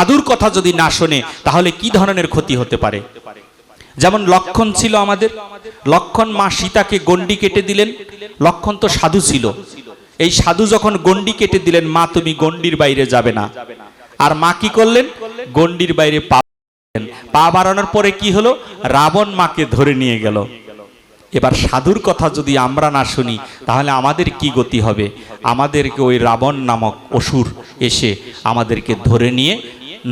সাধুর কথা যদি না শোনে, তাহলে কি ধরনের ক্ষতি হতে পারে? যেমন লক্ষণ ছিল আমাদের। লক্ষণ মা সীতাকে গন্ডি কেটে দিলেন। লক্ষণ তো সাধু ছিল। এই সাধু যখন গন্ডি কেটে দিলেন, মা তুমি গন্ডির বাইরে যাবে না। আর মা কি করলেন? গন্ডির বাইরে পা। পা বাড়ানোর পরে কি হলো? রাবণ মাকে ধরে নিয়ে গেল। এবার সাধুর কথা যদি আমরা না শুনি, তাহলে আমাদের কি গতি হবে? আমাদেরকে ওই রাবণ নামক অসুর এসে আমাদেরকে ধরে নিয়ে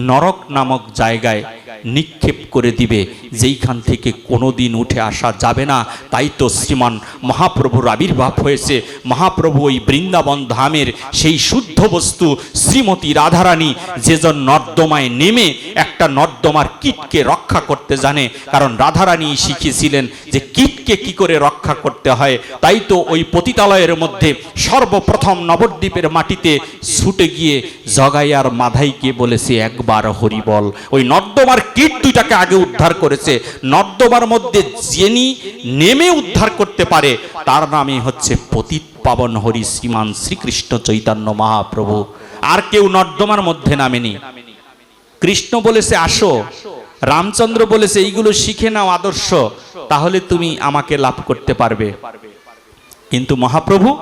নরক নামক জায়গায় নিক্ষেপ করে দিবে। যেইখান থেকে কোনোদিন উঠে আসা যাবে না, তাই তো শ্রীমান মহাপ্রভুর আবির্ভাব হয়েছে। মহাপ্রভু ওই বৃন্দাবন ধামের সেই শুদ্ধ বস্তু শ্রীমতী রাধারানী যেজন নর্দমায় নেমে একটা নর্দমার কীটকে রক্ষা করতে জানে। কারণ রাধারানী শিখিয়েছিলেন যে কীটকে কি করে রক্ষা করতে হয়। তাই তো ওই পতিতালয়ের মধ্যে সর্বপ্রথম নবদ্বীপের মাটিতে ছুটে গিয়ে জগাইয়ার মাধাইকে বলেছে, একবার হরিবল। ওই নর্দমার কীট দুইটাকে আগে উদ্ধার করেছে। নর্দমার মধ্যে যিনি নেমে উদ্ধার করতে পারে। তার নামে হচ্ছে পতিত পাবন হরি শ্রীমান শ্রীকৃষ্ণ চৈতন্য মহাপ্রভু। আর কেউ নর্দমার মধ্যে নামেনি। কৃষ্ণ বলেছে, আসো। রামচন্দ্র বলেছে, এইগুলো শিখে নাও আদর্শ। তাহলে তুমি আমাকে লাভ করতে পারবে। কিন্তু মহাপ্রভু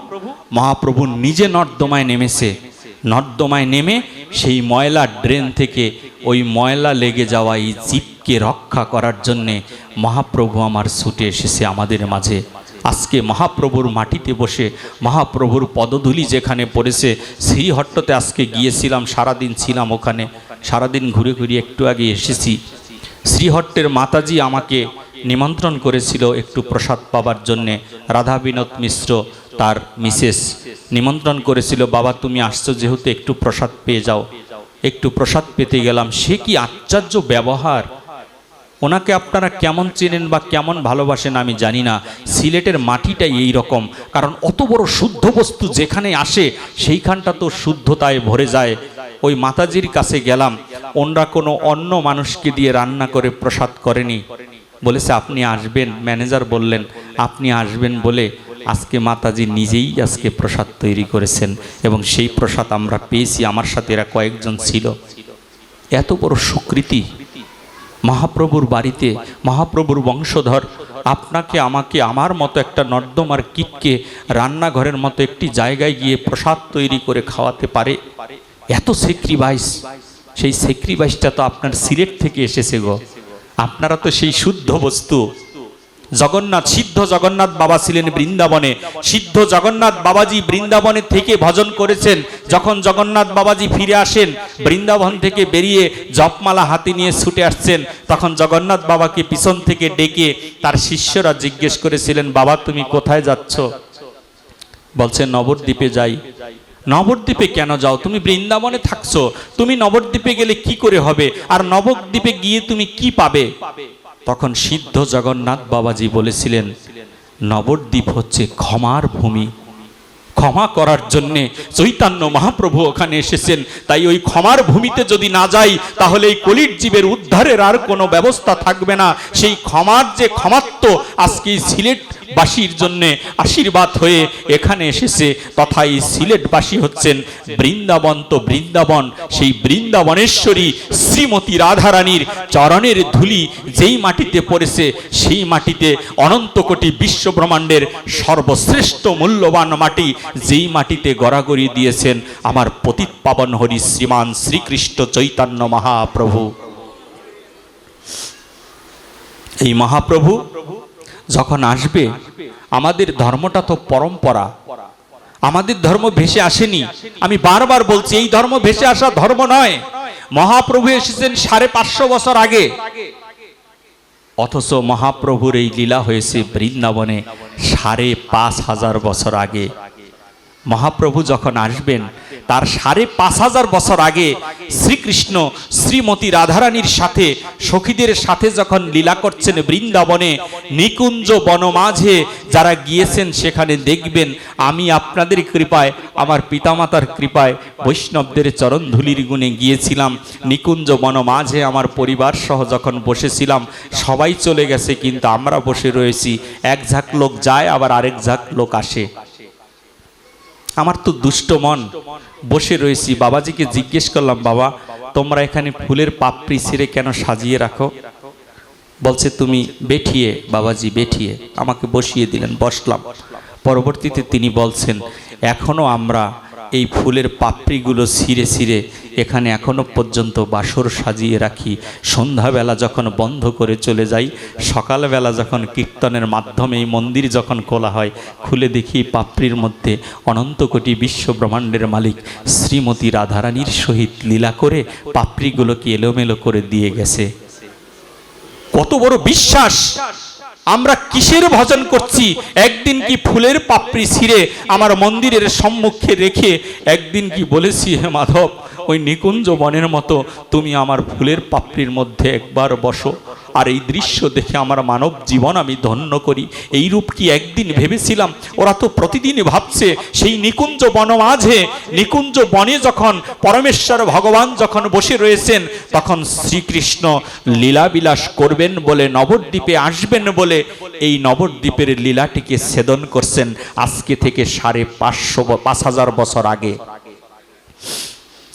মহাপ্রভু নিজে নর্দমায় নেমেছে। নর্দমায় নেমে সেই ময়লা ড্রেন থেকে ওই ময়লা লেগে যাওয়া এই জীবকে রক্ষা করার জন্যে মহাপ্রভু আমার ছুটে এসেছে আমাদের মাঝে। আজকে মহাপ্রভুর মাটিতে বসে, মহাপ্রভুর পদধূলি যেখানে পড়েছে শ্রীহট্টতে আজকে গিয়েছিলাম, সারাদিন ছিলাম ওখানে, সারাদিন ঘুরে ঘুরে একটু আগে এসেছি। শ্রীহট্টের মাতাজি আমাকে নিমন্ত্রণ করেছিল একটু প্রসাদ পাবার জন্যে রাধা বিনোদ মিশ্র তার মিসেস নিমন্ত্রণ করেছিল, বাবা, তুমি আসছো যেহেতু একটু প্রসাদ পেয়ে যাও। একটু প্রসাদ পেতে গেলাম। সে কি আশ্চর্য ব্যবহার। ওনাকে আপনারা কেমন চেনেন বা কেমন ভালোবাসেন আমি জানি না। সিলেটের মাটিটাই এই রকম। কারণ অত বড় শুদ্ধ বস্তু যেখানে আসে, সেইখানটা তো শুদ্ধতায় ভরে যায়। ওই মাতাজির কাছে গেলাম। ওনরা কোনো অন্য মানুষকে দিয়ে রান্না করে প্রসাদ করেনি। বলেছে, আপনি আসবেন? ম্যানেজার বললেন, আপনি আসবেন বলে আজকে মাতাজি নিজেই আজকে প্রসাদ তৈরি করেছেন এবং সেই প্রসাদ আমরা পেয়েছি, আমার সাথে এরা কয়েকজন ছিল। এত বড় সুকৃতি। মহাপ্রভুর বাড়িতে, মহাপ্রভুর বংশধর, আপনাকে, আমাকে, আমার মতো একটা নর্দমার কিটকে রান্নাঘরের মতো একটি জায়গায় গিয়ে প্রসাদ তৈরি করে খাওয়াতে পারে? এত সেক্রিবাইস সেই সেক্রিবাইসটা তো আপনার সিলেট থেকে এসেছে গো। আপনারা তো সেই শুদ্ধ বস্তু। জগন্নাথ, সিদ্ধ জগন্নাথ বাবা ছিলেন বৃন্দাবনে। সিদ্ধ জগন্নাথ বাবাজি বৃন্দাবনে থেকে ভজন করেছেন। যখন জগন্নাথ বাবাজি ফিরে আসেন, বৃন্দাবন থেকে বেরিয়ে জপমালা হাতে নিয়ে ছুটে আসছেন, তখন জগন্নাথ বাবাকে পিছন থেকে ডেকে তার শিষ্যরা জিজ্ঞেস করেছিলেন, বাবা, তুমি কোথায় যাচ্ছ? বলছে নবদ্বীপে যাই। নবদ্বীপে কেন যাও? তুমি বৃন্দাবনে থাকছো। তুমি নবদ্বীপে গেলে কি করে হবে? আর নবদ্বীপে গিয়ে তুমি কি পাবে? তখন সিদ্ধ জগন্নাথ বাবাজি বলেছিলেন নবদ্বীপ হচ্ছে ক্ষমার ভূমি। ক্ষমা করার জন্যে চৈতন্য মহাপ্রভু ওখানে এসেছেন। তাই ওই ক্ষমার ভূমিতে যদি না যাই, তাহলে এই কলির জীবের উদ্ধারের আর কোনো ব্যবস্থা থাকবে না। সেই ক্ষমার যে ক্ষমাত্ম আজকে এই সিলেটবাসীর জন্যে আশীর্বাদ হয়ে এখানে এসেছে। তথা এই সিলেটবাসী হচ্ছেন বৃন্দাবন তো বৃন্দাবন। সেই বৃন্দাবনেশ্বরী শ্রীমতী রাধারানীর চরণের ধুলি যেই মাটিতে পড়েছে, সেই মাটিতে অনন্ত কোটি বিশ্বব্রহ্মাণ্ডের সর্বশ্রেষ্ঠ মূল্যবান মাটি যেই মাটিতে গড়াগড়ি দিয়েছেন, আমার পতিত পাবন হরি শ্রীমান শ্রীকৃষ্ণ চৈতন্য মহাপ্রভু। এই মহাপ্রভু যখন আসবে, আমাদের ধর্মটা তো পরম্পরা। আমাদের ধর্ম ভেসে আসেনি। আমি বারবার বলছি, এই ধর্ম ভেসে আসা ধর্ম নয়। মহাপ্রভু এসেছেন সাড়ে পাঁচশো বছর আগে। অথচ মহাপ্রভুর এই লীলা হয়েছে বৃন্দাবনে সাড়ে পাঁচ হাজার বছর আগে। মহাপ্রভু যখন আসবেন, তার সাড়ে পাঁচ হাজার বছর আগে শ্রীকৃষ্ণ শ্রীমতী রাধারানীর সাথে, সখীদের সাথে যখন লীলা করছেন বৃন্দাবনে, নিকুঞ্জ বনমাঝে যারা গিয়েছেন সেখানে দেখবেন, আমি আপনাদের কৃপায়, আমার পিতামাতার কৃপায়, বৈষ্ণবদের চরণধুলির গুণে গিয়েছিলাম। নিকুঞ্জ বনমাঝে আমার পরিবার সহ যখন বসেছিলাম, সবাই চলে গেছে, কিন্তু আমরা বসে রয়েছি। এক ঝাঁক লোক যায়, আবার আরেক ঝাঁক লোক আসে। আমার তো দুষ্ট মন। বসে রয়েছি। বাবাজিকে জিজ্ঞেস করলাম, বাবা, তোমরা এখানে ফুলের পাপড়ি ছিঁড়ে কেন সাজিয়ে রাখো? বলছে, তুমি বেঠিয়ে, বাবাজি, বেঠিয়ে, আমাকে বসিয়ে দিলেন, বসলাম। পরবর্তীতে তিনি বলছেন এখনও আমরা এই ফুলের পাপড়িগুলো ছিঁড়ে ছিঁড়ে এখানে এখনও পর্যন্ত বাসর সাজিয়ে রাখি। সন্ধ্যাবেলা যখন বন্ধ করে চলে যাই, সকালবেলা যখন কীর্তনের মাধ্যমে এই মন্দির যখন খোলা হয়, খুলে দেখি পাপড়ির মধ্যে অনন্ত কোটি বিশ্ব ব্রহ্মাণ্ডের মালিক শ্রীমতী রাধারানীর সহিত লীলা করে পাপড়িগুলোকে এলোমেলো করে দিয়ে গেছে। কত বড় বিশ্বাস! আমরা কিসের ভজন করছি? একদিন কি ফুলের পাপড়ি ছিঁড়ে আমার মন্দিরের সম্মুখে রেখে একদিন কি বলেছি হে মাধব? ওই নিকুঞ্জ বনের মতো তুমি আমার ফুলের পাপড়ির মধ্যে একবার বসো। আর এই দৃশ্য দেখে আমার মানব জীবন আমি ধন্য করি। এই রূপ কি একদিন ভেবেছিলাম? ওরা তো প্রতিদিনই ভাবছে, সেই নিকুঞ্জ বন মাঝে, নিকুঞ্জ বনে যখন পরমেশ্বর ভগবান যখন বসে রয়েছেন, তখন শ্রীকৃষ্ণ লীলাবিলাস করবেন বলে, নবদ্বীপে আসবেন বলে এই নবদ্বীপের লীলাটিকে ছেদন করছেন আজকে থেকে সাড়ে পাঁচশো পাঁচ হাজার বছর আগে।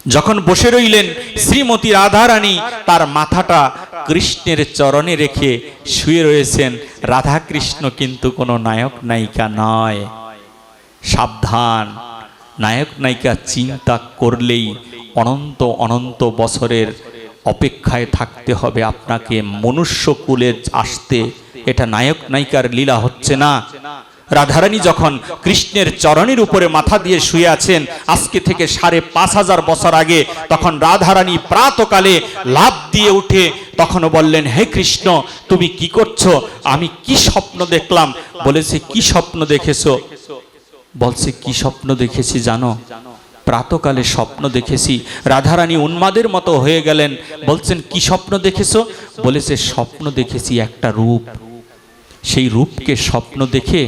যখন বসে রইলেন শ্রীমতী রাধারানী, তার মাথাটা কৃষ্ণের চরণে রেখে শুয়ে রয়েছেন। রাধা কৃষ্ণ কিন্তু কোনো নায়ক নায়িকা নয়। সাবধান। নায়ক নায়িকা চিন্তা করলেই অনন্ত অনন্ত বছরের অপেক্ষায় থাকতে হবে। আপনাকে মনুষ্যকুলে আসতে এটা নায়ক নায়িকার লীলা হচ্ছে না। রাধারানী যখন কৃষ্ণের চরণের উপরে মাথা দিয়ে শুয়ে আছেন, আজকে থেকে সাড়ে পাঁচ হাজার বছর আগে, তখন রাধারানী প্রাতকালে লাভ দিয়ে উঠে তখনও বললেন, হে কৃষ্ণ, তুমি কি করছ? আমি কি স্বপ্ন দেখলাম? বলেছে, কি স্বপ্ন দেখেছ? বলছে, কি স্বপ্ন দেখেছি জানো? প্রাতকালে স্বপ্ন দেখেছি। রাধারানী উন্মাদের মতো হয়ে গেলেন। বলছেন, কি স্বপ্ন দেখেছ? বলেছে, স্বপ্ন দেখেছি একটা রূপ। সেই রূপকে স্বপ্ন দেখে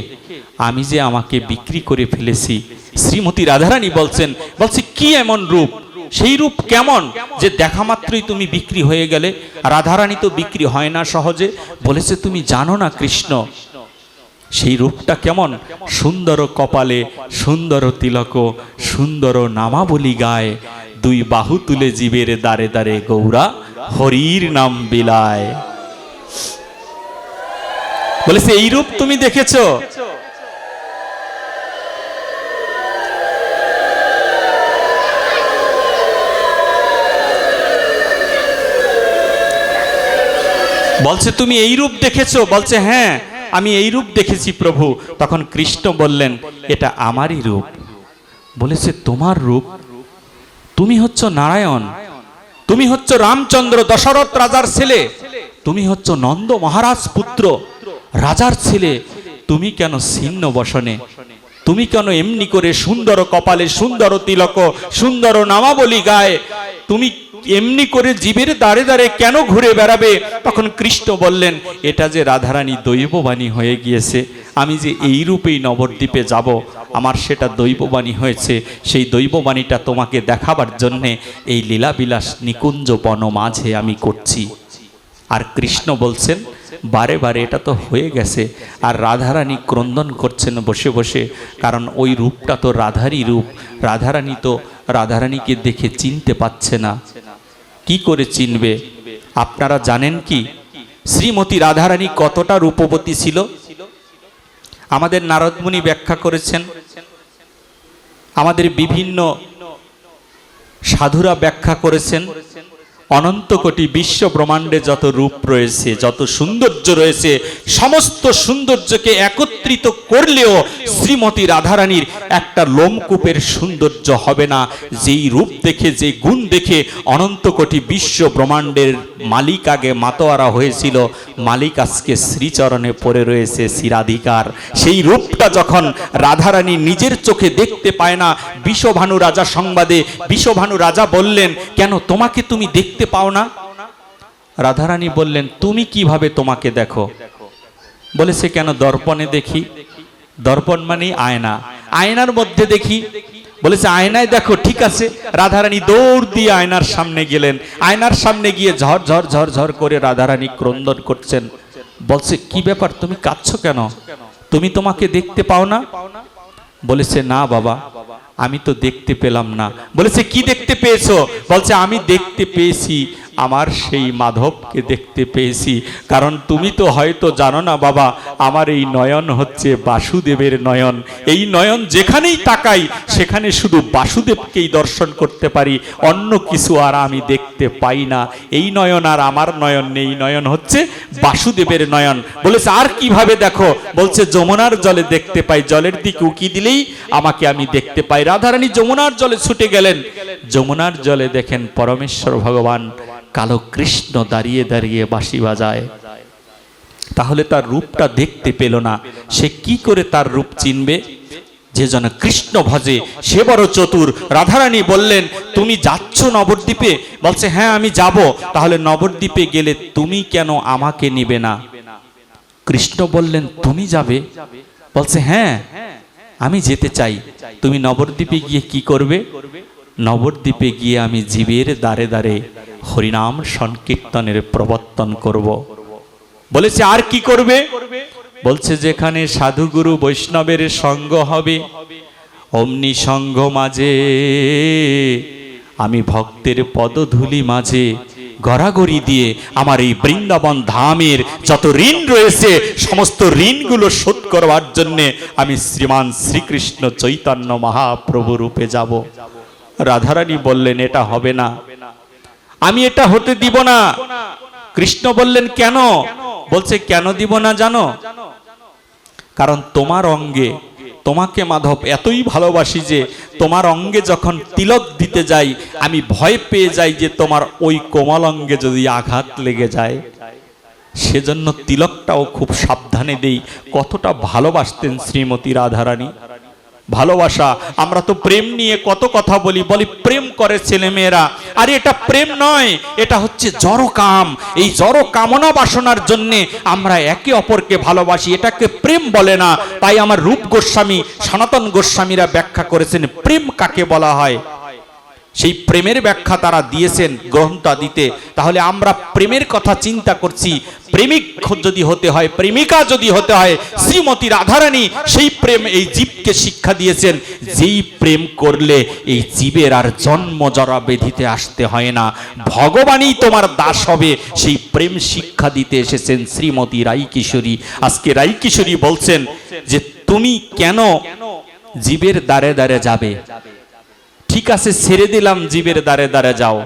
আমি যে আমাকে বিক্রি করে ফেলেছি। শ্রীমতী রাধারানী বলছেন, বলছে, কি এমন রূপ? সেই রূপ কেমন যে দেখা মাত্রই তুমি বিক্রি হয়ে গেলে? রাধারানী তো বিক্রি হয় না সহজে। বলেছে, তুমি জানো না কৃষ্ণ। সেই রূপটা কেমন? সুন্দর কপালে সুন্দর তিলক, সুন্দর নামাবলী গায়। দুই বাহু তুলে জীবের দারে দারে গৌরা, হরির নাম বিলায়। বলেছে, এই রূপ তুমি দেখেছ? বলছে তুমি এই রূপ দেখেছ? বলছে হ্যাঁ আমি এই রূপ দেখেছি প্রভু। তখন কৃষ্ণ বললেন, এটা আমারই রূপ। বলেছে, তোমার রূপ? তুমি হচ্ছ নারায়ণ। তুমি হচ্ছ রামচন্দ্র দশরথ রাজার ছেলে। তুমি হচ্ছ নন্দ মহারাজ পুত্র রাজার ছেলে। তুমি কেন ছিন্ন বসনে? তুমি কেন এমনি করে সুন্দর কপালে সুন্দর তিলক, সুন্দর নামাবলী গায়? তুমি এমনি করে জীবের দাঁড়ে দাঁড়ে কেন ঘুরে বেড়াবে? তখন কৃষ্ণ বললেন, এটা যে রাধারানী দৈববাণী হয়ে গিয়েছে, আমি যে এই রূপেই নবদ্বীপে যাব, আমার সেটা দৈববাণী হয়েছে। সেই দৈববাণীটা তোমাকে দেখাবার জন্যে এই লীলাবিলাস নিকুঞ্জ বন মাঝে আমি করছি। আর কৃষ্ণ বলছেন, বারে বারে এটা তো হয়ে গেছে, আর রাধারানী ক্রন্দন করছেন বসে বসে, কারণ ওই রূপটা তো রাধারই রূপ। রাধারানী তো রাধারানীকে দেখে চিনতে পাচ্ছে না। কি করে চিনবে? আপনারা জানেন কি? শ্রীমতী রাধারানী কতটা রূপবতী ছিল? আমাদের নারদমুনি ব্যাখ্যা করেছেন। আমাদের বিভিন্ন সাধুরা ব্যাখ্যা করেছেন। অনন্ত কোটি বিশ্ব ব্রহ্মাণ্ডে যত রূপ রয়েছে, যত সৌন্দর্য রয়েছে, সমস্ত সৌন্দর্যকে একত্রিত করলেও শ্রীমতী রাধারানীর একটা লোমকূপের সৌন্দর্য হবে না। যেই রূপ দেখে, যে গুণ দেখে অনন্ত কোটি বিশ্ব ব্রহ্মাণ্ডের মালিক আগে মাতোয়ারা হয়েছিল। মালিক আজকে শ্রীচরণে পড়ে রয়েছে শিরাধিকার। সেই রূপটা যখন রাধারানী নিজের চোখে দেখতে পায় না, বিষভানু রাজা সংবাদে, বিষভানু রাজা বললেন, কেন তোমাকে তুমি দেখতে পাও না? রাধারানী বললেন, তুমি কীভাবে তোমাকে দেখো? বলেছে কেন দর্পণে দেখি? দর্পণ মানে আয়না। আয়নার মধ্যে দেখি? বলেছে আয়নায় দেখো। ঠিক আছে। রাধারানী দৌড় দিয়ে আয়নার সামনে গেলেন। আয়নার সামনে গিয়ে ঝর ঝর ঝর ঝর করে রাধারানী ক্রন্দন করছেন। বলছে, কি ব্যাপার? তুমি কাঁদছো কেন? তুমি তোমাকে দেখতে পাও না? বলেছে, না বাবা, আমি তো দেখতে পেলাম না। বলেছে, কি দেখতে পেয়েছ? বলছে, আমি দেখতে পেয়েছি আমার সেই মাধবকে দেখতে পেয়েছি। কারণ তুমি তো হয়তো জানো না বাবা, আমার এই নয়ন হচ্ছে বাসুদেবের নয়ন। এই নয়ন যেখানেই তাকাই, সেখানে শুধু বাসুদেবকেই দর্শন করতে পারি, অন্য কিছু আর আমি দেখতে পাই না। এই নয়ন আর আমার নয়ন নেই নয়ন হচ্ছে বাসুদেবের নয়ন। বলেছে, আর কীভাবে দেখো? বলছে, যমুনার জলে দেখতে পাই, জলের দিকে উকি দিলেই আমাকে আমি দেখতে পাই। রাধারানী যমুনার জলে ছুটে গেলেন। যমুনার জলে দেখেন পরমেশ্বর ভগবান। কালো কৃষ্ণ দাঁড়িয়ে দাঁড়িয়ে বাঁশি বাজায়। তাহলে তার রূপটা দেখতে পেল না। সে কি করে তার রূপ চিনবে? যে যেন কৃষ্ণ ভজে সে বড় চতুর। রাধারানী বললেন, তুমি যাচ্ছ নবদ্বীপে? বলছে হ্যাঁ আমি যাব। তাহলে নবদ্বীপে গেলে তুমি কেন আমাকে নিবে না? কৃষ্ণ বললেন, তুমি যাবে? বলছে হ্যাঁ আমি যেতে চাই। তুমি নবদ্বীপে গিয়ে কি করবে? নবদ্বীপে গিয়ে আমি জীবের দ্বারে দ্বারে হরিনাম সংকীর্তনের প্রবর্তন করব। বলেছে, আর কি করবে? বলছে, যেখানে সাধুগুরু বৈষ্ণবের সঙ্গ হবে, অমনি সঙ্গ মাঝে, আমি ভক্তের পদধূলি মাঝে গড়াগড়ি দিয়ে আমার এই বৃন্দাবন ধামের যত ঋণ রয়েছে, সমস্ত ঋণগুলো শোধ করবার জন্যে আমি শ্রীমান শ্রীকৃষ্ণ চৈতন্য মহাপ্রভু রূপে যাব। রাধারানী বললেন, এটা হবে না। আমি এটা হতে দিব না। কৃষ্ণ বললেন, কেন? বলছে, কেন দিব না জানো? কারণ তোমার অঙ্গে, তোমাকে মাধব এতই ভালোবাসি যে তোমার অঙ্গে যখন তিলক দিতে যাই, আমি ভয় পেয়ে যাই যে তোমার ওই কোমল অঙ্গে যদি আঘাত লেগে যায়। সেজন্য তিলকটাও খুব সাবধানে দেই। কতটা ভালোবাসতেন শ্রীমতী রাধারানী। ভালোবাসা। আমরা তো প্রেম নিয়ে কত কথা বলি বলি প্রেম করে ছেলে মেয়েরা আর এটা প্রেম নয়, এটা হচ্ছে জড় কাম এই জড় কামনা বাসনার জন্য আমরা একে অপরকে ভালোবাসি, এটাকে প্রেম বলে না। তাই আমার রূপ গোস্বামী, সনাতন গোস্বামীরা ব্যাখ্যা করেছেন, প্রেম কাকে বলা হয়? সেই প্রেমের ব্যাখ্যা তারা দিয়েছেন গ্রন্থ দিতে। তাহলে আমরা প্রেমের কথা চিন্তা করছি। প্রেমিক যদি হতে হয়, প্রেমিকা যদি হতে হয়, শ্রীমতী রাধারানী সেই প্রেম, এই জীবকে শিক্ষা দিয়েছেন, যেই প্রেম করলে এই জীবের আর জন্ম জরা বেধিতে আসতে হয় না। ভগবানই তোমার দাস হবে, সেই প্রেম শিক্ষা দিতে এসেছেন শ্রীমতী রাই কিশোরী আজকে রাই কিশোরী বলছেন যে, তুমি কেন জীবের দ্বারে দ্বারে যাবে? ঠিক আছে ছেড়ে দিলাম, জীবের দ্বারে দ্বারে যাও।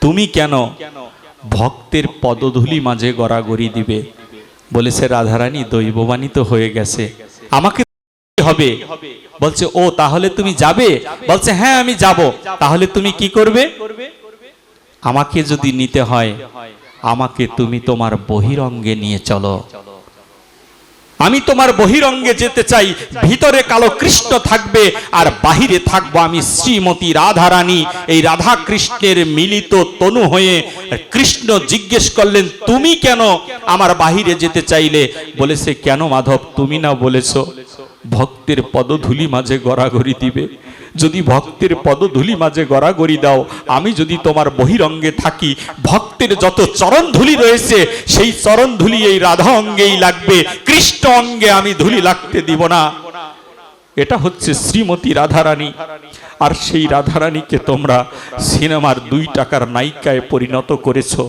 তুমি কেন ভক্তের পদধূলি মাঝে গড়াগড়ি দিবে? বলেছে রাধারানী দৈববাণী হয়ে গেছে। আমাকে হবে। বলছে, ও, তাহলে তুমি যাবে? বলছে হ্যাঁ আমি যাব। তাহলে তুমি কি করবে? আমাকে যদি নিতে হয়, আমাকে তুমি তোমার বহিরঙ্গে নিয়ে চলো। আমি তোমার বহিরঙ্গে যেতে চাই, ভিতরে কালো কৃষ্ণ থাকবে আর বাহিরে থাকব আমি শ্রীমতী রাধারানী। এই রাধা কৃষ্ণের মিলিত তনু হয়ে কৃষ্ণ জিজ্ঞেস করলেন, তুমি কেন আমার বাহিরে যেতে চাইলে? বলেছে কেন মাধব, তুমি না বলেছ, ভক্তের পদধূলি মাঝে গড়াগড়ি দিবে। যদি ভক্তের পদধূলি মাঝে গড়াগড়ি দাও, আমি যদি তোমার বহিরঙ্গে থাকি, ভক্তের যত চরণ ধুলি রয়েছে, সেই চরণ ধুলি এই রাধা অঙ্গেই লাগবে। কৃষ্ণ অঙ্গে আমি ধুলি লাগতে দিব না। এটা হচ্ছে শ্রীমতী রাধারানী। আর সেই রাধারানীকে তোমরা সিনেমার দুই টাকার নায়িকায় পরিণত করেছ।